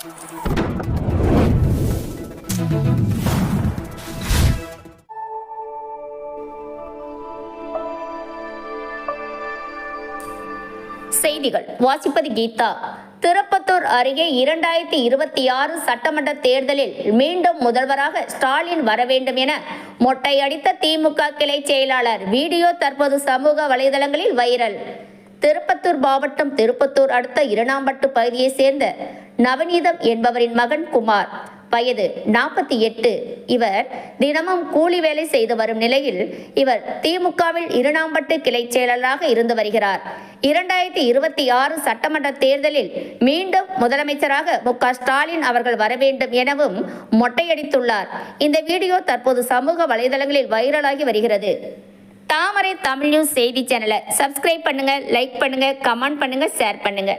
செய்திகள். வாசிப்பது கீதா. திருப்பத்தூர் அருகே இரண்டாயிரத்தி இருபத்தி ஆறு சட்டமன்ற தேர்தலில் மீண்டும் முதல்வராக ஸ்டாலின் வர வேண்டும் என மொட்டையடித்த திமுக கிளை செயலாளர் வீடியோ தற்போது சமூக வலைதளங்களில் வைரல். திருப்பத்தூர் மாவட்டம் திருப்பத்தூர் அடுத்த இரணாம்பட்டு பகுதியைச் சேர்ந்த நவநீதம் என்பவரின் மகன் குமார். வயது நாற்பத்தி எட்டு. இவர் தினமும் கூலி வேலை செய்து வரும் நிலையில் இவர் திமுகவில் இருணாம்பட்டு கிளை செயலராக இருந்து வருகிறார். இரண்டாயிரத்தி இருபத்தி ஆறு சட்டமன்ற தேர்தலில் மீண்டும் முதலமைச்சராக மு ஸ்டாலின் அவர்கள் வர வேண்டும் எனவும் மொட்டையடித்துள்ளார். இந்த வீடியோ தற்போது சமூக வலைதளங்களில் வைரலாகி வருகிறது. தாமரை தமிழ் நியூஸ் செய்தி சேனலை சப்ஸ்கிரைப் பண்ணுங்க லைக் பண்ணுங்க கமெண்ட் பண்ணுங்க ஷேர் பண்ணுங்க.